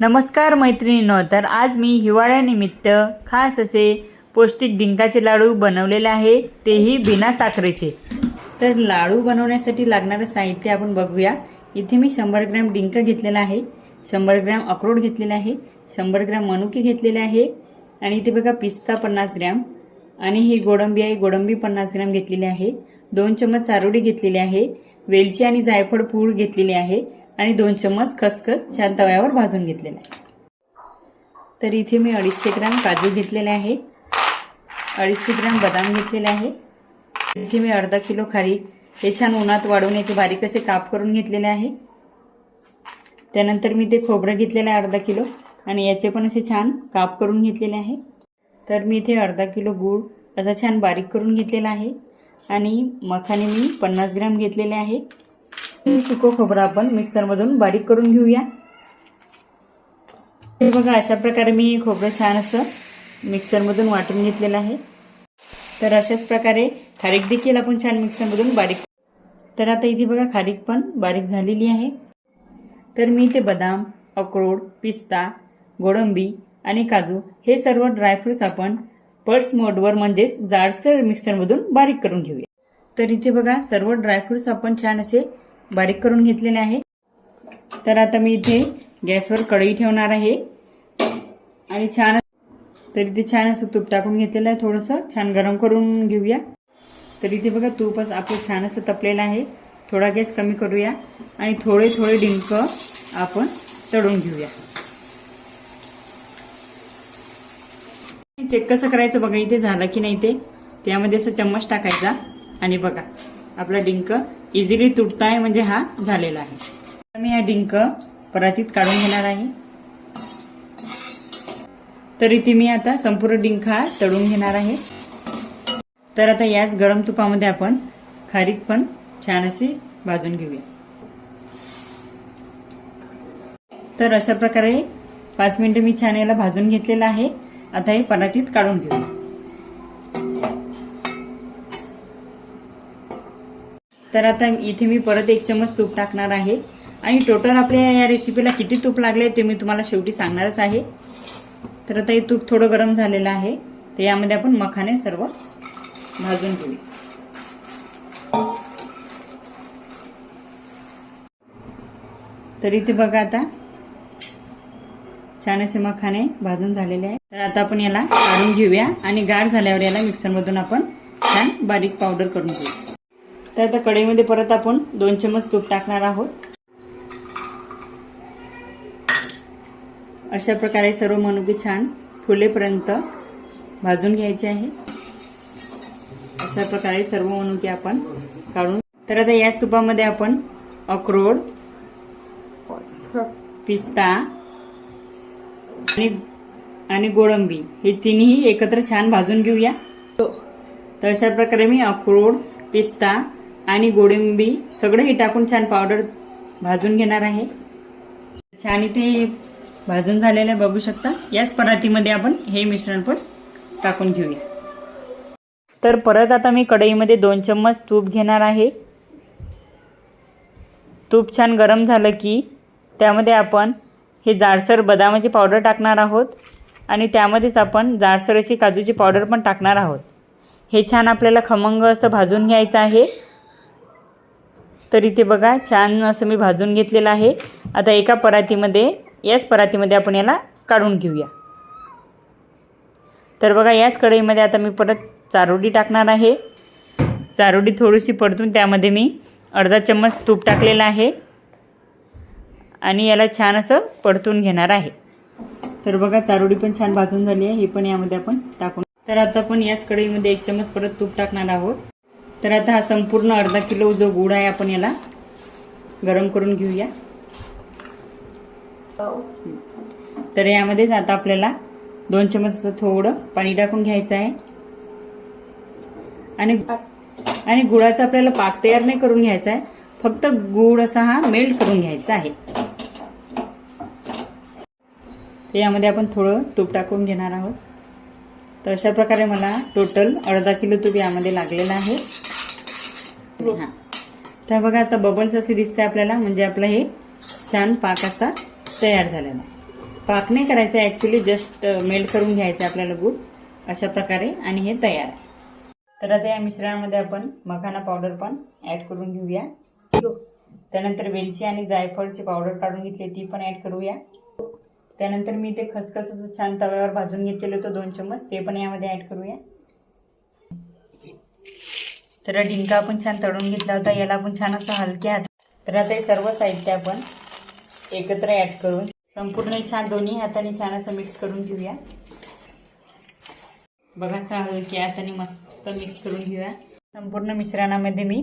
नमस्कार मैत्रिणींनो तर आज मी हिवाळ्यानिमित्त खास असे पौष्टिक डिंकाचे लाडू बनवलेले आहे तेही बिना साखरेचे. तर लाडू बनवण्यासाठी लागणारं साहित्य आपण बघूया. इथे मी शंभर ग्रॅम डिंक घेतलेला आहे शंभर ग्रॅम अक्रोड घेतलेला आहे शंभर ग्रॅम मनुके घेतलेले आहे आणि इथे बघा पिस्ता पन्नास ग्रॅम आणि ही गोडंबी आहे गोडंबी पन्नास ग्रॅम घेतलेली आहे दोन चम्मच चारोडी घेतलेली आहे वेलची आणि जायफळ पूड घेतलेली आहे आणि दोन चम्मच खसखस छान तव्यावर भाजून घेतलेला आहे. तर इथे मी अडीचशे ग्रॅम काजू घेतलेले आहे. अडीचशे ग्रॅम बदाम घेतलेले आहे. इथे मी अर्धा किलो खारी हे छान उन्हात वाढवून याचे बारीक असे काप करून घेतलेले आहे. त्यानंतर मी ते खोबरं घेतलेलं आहे अर्धा किलो आणि याचे पण असे छान काप करून घेतलेले आहे. तर मी इथे अर्धा किलो गूळ असा छान बारीक करून घेतलेला आहे. आणि मखाने मी पन्नास ग्रॅम घेतलेले आहे. सुकं खोबरं आपण मिक्सरमधून बारीक करून घेऊया. हे बघा अशा प्रकारे मी खोबरं छान असं मिक्सरमधून वाटून घेतलेलं आहे. तर अशाच प्रकारे खारीक देखील आपण छान मिक्सरमधून बारीक तर आता इथे बघा खारीक पण बारीक झालेली आहे. तर मी ते बदाम अक्रोड पिस्ता गोडंबी आणि काजू हे सर्व ड्रायफ्रुट्स आपण पर्स मोडवर म्हणजेच जाडसर मिक्सरमधून बारीक करून घेऊया. तर इथे बघा सर्व ड्रायफ्रुट्स आपण छान असे बारीक करून घेतलेले आहे. तर आता मी इथे गॅसवर कढई ठेवणार आहे. आणि छान तर इथे छान असं तूप टाकून घेतलेलं आहे. थोडंसं छान गरम करून घेऊया. तर इथे बघा तूपच आपलं छान असं तपलेलं आहे. थोडा गॅस कमी करूया. आणि थोडे थोडे डिंक आपण तळून घेऊया. चेक कसं करायचं बघा इथे झालं की नाही ते? त्यामध्ये असं चम्मच टाकायचा. आणि बघा आपला डिंक इझिली तुटताय म्हणजे हा झालेला आहे. मी हा डिंक परातीत काढून घेणार आहे. तर इथे मी आता संपूर्ण डिंक हा तळून घेणार आहे. तर आता याच गरम तुपामध्ये आपण खारीक पण छान अशी भाजून घेऊया. तर अशा प्रकारे पाच मिनिटं मी छान याला भाजून घेतलेलं आहे. आता हे परातीत काढून घेऊया तर आता इथे मी परत एक चमच तूप टाकणार आहे. आणि टोटल आपल्या या रेसिपीला किती तूप लागले ते मी तुम्हाला शेवटी सांगणारच आहे. तर आता हे तूप थोडं गरम झालेलं आहे. तर यामध्ये आपण मखाने सर्व भाजून घेऊ. तर इथे बघा आता छान असे मखाने भाजून झालेले आहे तर आता आपण याला काढून घेऊया आणि गाढ झाल्यावर याला मिक्सरमधून आपण छान बारीक पावडर करून घेऊ. तर आता कढईमध्ये परत आपण दोन चमच तूप टाकणार आहोत. अशा प्रकारे सर्व मनुके छान फुलेपर्यंत भाजून घ्यायचे आहे. अशा प्रकारे सर्व मनुके आपण काढून तर आता याच तुपामध्ये आपण अक्रोड पिस्ता आणि आणि गोडंबी हे तिन्ही एकत्र छान भाजून घेऊया. तर अशा प्रकारे मी अक्रोड पिस्ता आणि गोडंबी सगळं हे टाकून छान पावडर भाजून घेणार आहे. छान इथे भाजून झालेलं बघू शकता. याच परातीमध्ये आपण हे मिश्रण पण टाकून घेऊया. तर परत आता मी कढईमध्ये दोन चम्मच तूप घेणार आहे. तूप छान गरम झालं की त्यामध्ये आपण हे जाडसर बदामाची पावडर टाकणार आहोत. आणि त्यामध्येच आपण जाडसर अशी काजूची पावडर पण टाकणार आहोत. हे छान आपल्याला खमंग असं भाजून घ्यायचं आहे. तर इथे बघा छान असं मी भाजून घेतलेलं आहे. आता एका परातीमध्ये याच परातीमध्ये आपण याला काढून घेऊया. तर बघा याच कढईमध्ये आता मी परत चारोडी टाकणार आहे. चारोडी थोडीशी परतून त्यामध्ये मी अर्धा चम्मच तूप टाकलेलं आहे. आणि याला छान असं परतून घेणार आहे. तर बघा चारोडी पण छान भाजून झाली आहे. हे पण यामध्ये आपण टाकून तर आता आपण याच कढईमध्ये एक चम्मच परत तूप टाकणार आहोत. तर आता हा संपूर्ण अर्धा किलो जो गुड आहे आपण याला गरम करून घेऊया. तर यामध्येच आता आपल्याला दोन चमच थोडं पाणी टाकून घ्यायचं आहे. आणि आणि गुळाचा आपल्याला पाक तयार नाही करून घ्यायचा आहे. फक्त गुळ असा हा मेल्ट करून घ्यायचा आहे. तर यामध्ये आपण थोडं तूप टाकून घेणार आहोत. तर अशा प्रकारे मला टोटल अर्धा किलो तूप यामध्ये लागलेलं आहे. हां. तर बघा आता बबल्स असे दिसते आपल्याला म्हणजे आपलं हे छान पाक असा तयार झालेला पाक नाही करायचा ॲक्च्युली जस्ट मेल्ट करून घ्यायचं आपल्याला गूळ अशा प्रकारे आणि हे तयार आहे. तर आता या मिश्रणामध्ये आपण मखाना पावडर पण ॲड करून घेऊया. त्यानंतर वेलची आणि जायफळची पावडर काढून घेतली ती पण ॲड करूया. त्यानंतर मी ते खसखसाचं छान तव्यावर भाजून घेतलेलं होतं दोन चम्मच. ते पण यामध्ये ॲड करूया. तर डिंका आपण छान तळून घेतला होता याला आपण छान असं हलक्या हात तर आता हे सर्व साहित्य आपण एकत्र ॲड करून संपूर्ण छान दोन्ही हाताने छान असं मिक्स करून घेऊया. बघा असं हलक्या हाताने मस्त मिक्स करून घेऊया. संपूर्ण मिश्रणामध्ये मी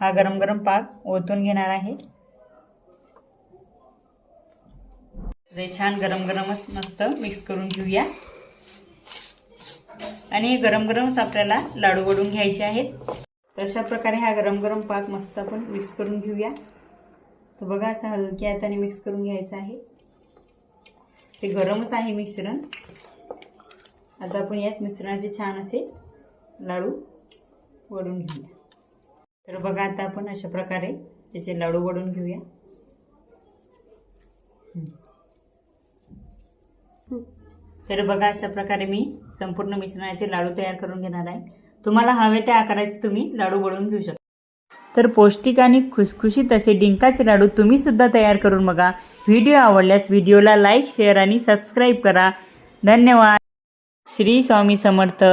हा गरम गरम पाक ओतून घेणार आहे. ते छान गरम गरमच मस्त मिक्स करून घेऊया. आणि गरम गरमच आपल्याला लाडू वडून घ्यायचे आहेत. तशा प्रकारे हा गरम गरम पाक मस्त आपण मिक्स करून घेऊया. तर बघा असं हलक्या हाताने मिक्स करून घ्यायचं आहे. ते गरमच आहे मिश्रण. आता आपण याच मिश्रणाचे छान असे लाडू वडून घेऊया. तर बघा आता आपण अशा प्रकारे त्याचे लाडू वडून घेऊया. तर बघा अशा प्रकारे मी संपूर्ण मिश्रणाचे लाडू तयार करून घेणार आहे. तुम्हाला हवे त्या आकाराचे तुम्ही लाडू बनवून घेऊ शकता. तर पौष्टिक आणि खुसखुशीत असे डिंकाचे लाडू तुम्ही सुद्धा तयार करून बघा. व्हिडिओ आवडल्यास व्हिडिओला लाईक शेअर आणि सबस्क्राईब करा. धन्यवाद. श्री स्वामी समर्थ.